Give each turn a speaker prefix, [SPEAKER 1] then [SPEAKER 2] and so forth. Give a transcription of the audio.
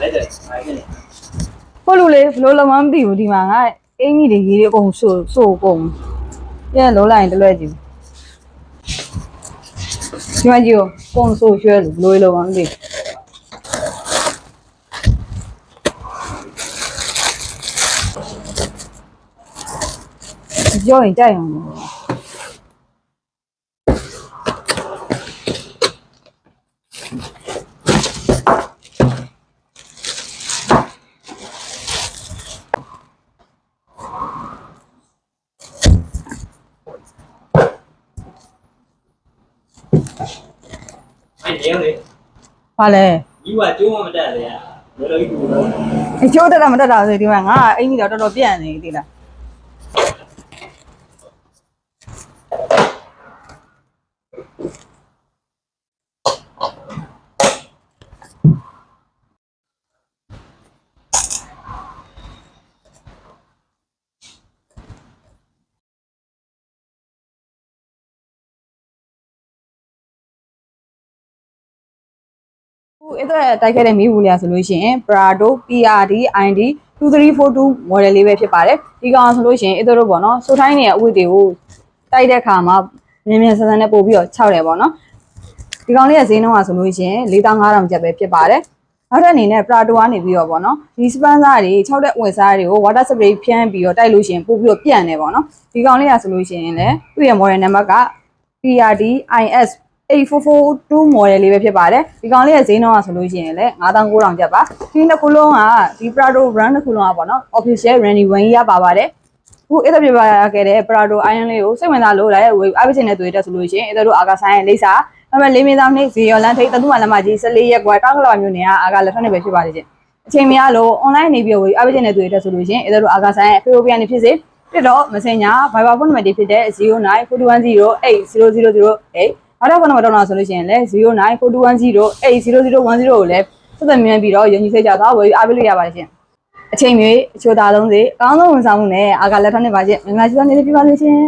[SPEAKER 1] လိုက်တယ်လိုက်တယ်
[SPEAKER 2] ဟုတ်လို့လေဘလို့လုံးဝမသိဘူးဒီမှာငါအင်ကြီးတွေရေးတွေအကုန်ဆိုဆိုကုန်ပြန်လုံးလိုက်ရင်တလွဲကြည့်ဒီမှာကြည့်ကုန်ဆိုရွှဲလို့ဘလို့လုံးဝမသိကြောရင်ကြိုက်အောင်
[SPEAKER 1] အဲ့ဒီလေ
[SPEAKER 2] ဘာလဲ
[SPEAKER 1] ဒီကကျိုးမတက်လေอ่ะလောလောကြီးကူတော့
[SPEAKER 2] အကျိုးတက်တာမတက်တာဆိုဒီမှာငါအင်ကြီးတော့တော်တော်ပြန့်နေသေးလား ခုအဲ့တော့တိုက်ခဲ့တဲ့မိဘူးလေးဆိုလို့ရှိရင် Prado PRD ID 2342 model လေးပဲဖြစ်ပါတယ်ဒီကောင်ဆိုလို့ရှိရင်အဲ့တို့ပေါ့နော်ဆိုတိုင်းနေတဲ့အဝတ်တွေကိုတိုက်တဲ့ခါမှာမြင်မြင်ဆန်းဆန်းနဲ့ပို့ပြီးတော့ခြောက်တယ်ပေါ့နော်ဒီကောင်လေးရဲ့ဈေးနှုန်းကဆိုလို့ရှိရင်4500ကျပ်ပဲဖြစ်ပါတယ်နောက်တဲ့အနေနဲ့ Prado ကနေပြီးတော့ပေါ့နော်ဒီစပန်ဆာတွေခြောက်တဲ့ဝင်စားတွေကို water spray ဖြန်းပြီးတော့တိုက်လို့ရှိရင်ပို့ပြီးတော့ပြန့်တယ်ပေါ့နော်ဒီကောင်လေးကဆိုလို့ရှိရင်လည်းသူ့ရဲ့ model number က PRD IS 8442 model လေးပဲဖြစ်ပါတယ်ဒီကောင်လေးရဲ့ဈေးနှုန်းကဆိုလို့ရှိရင်လည်း9900ကျပ်ပါဒီနှစ်ခုလုံးကဒီ Prado brand နှစ်ခုလုံးကပေါ့နော် official Randy Wayne ရပါပါတယ်ခုအဲ့ဒါပြပါခဲ့တဲ့ Prado Iron လေးကိုစိတ်ဝင်စားလို့လာရဲ့ဝေအားပေးခြင်းနဲ့တွေ့တဲ့ဆိုလို့ရှိရင်အဲ့ဒါတို့အာကဆိုင်ရဲ့လိပ်စာအမှလေးမင်းသားနေ့ဇီယောလန်ထိတ်တတူမလမ်းမကြီး14ရက်ကွာတောင်းကလာမျိုးနေကအာကလက်ထက်နေပဲဖြစ်ပါလိမ့်ရှင်အချိန်မရလို့ online နေပြီးဝေအားပေးခြင်းနဲ့တွေ့တဲ့ဆိုလို့ရှိရင်အဲ့ဒါတို့အာကဆိုင်ရဲ့ Facebook ကနေဖြစ်စေပြတော့ Messenger Viber phone number တွေဖြစ်တဲ့0941080008 နောက်တော့ဖုန်းနံပါတ်တော့လာဆိုလို့ရှိရင်လည်း0942108010ကိုလည်းဆက်သွယ်မြန်ပြီးတော့ယုံကြည်စိတ်ကြသွားဝယ်အားပေးလို့ရပါတယ်ရှင်အချိန်မျိုးအချို့သားလုံးစီအကောင်းဆုံးဝန်ဆောင်မှုနဲ့အာကလက်ထပ်နေပါရှင်မင်္ဂလာရှိသောနေ့လေးပြပါလိမ့်ရှင်